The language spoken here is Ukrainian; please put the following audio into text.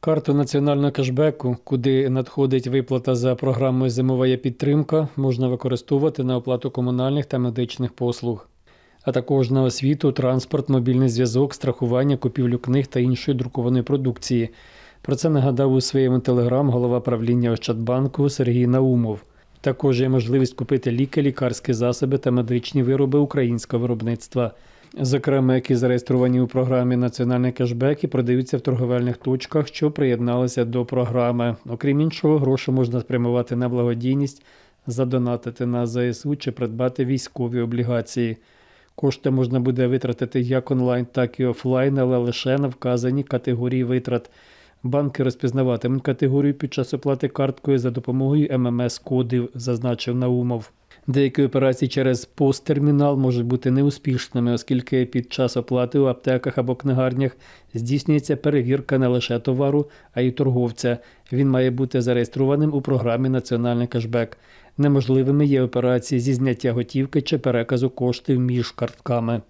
Карту національного кешбеку, куди надходить виплата за програмою Зимова підтримка, можна використовувати на оплату комунальних та медичних послуг, а також на освіту, транспорт, мобільний зв'язок, страхування, купівлю книг та іншої друкованої продукції. Про це нагадав у своєму телеграм голова правління Ощадбанку Сергій Наумов. Також є можливість купити ліки, лікарські засоби та медичні вироби українського виробництва. Зокрема, які зареєстровані у програмі Національний кешбек і продаються в торговельних точках, що приєдналися до програми. Окрім іншого, гроші можна спрямувати на благодійність, задонатити на ЗСУ чи придбати військові облігації. Кошти можна буде витратити як онлайн, так і офлайн, але лише на вказані категорії витрат. Банки розпізнаватимуть категорію під час оплати карткою за допомогою ММС-кодів, зазначив Наумов. Деякі операції через посттермінал можуть бути неуспішними, оскільки під час оплати у аптеках або книгарнях здійснюється перевірка не лише товару, а й торговця. Він має бути зареєстрованим у програмі Національний кешбек. Неможливими є операції зі зняття готівки чи переказу коштів між картками.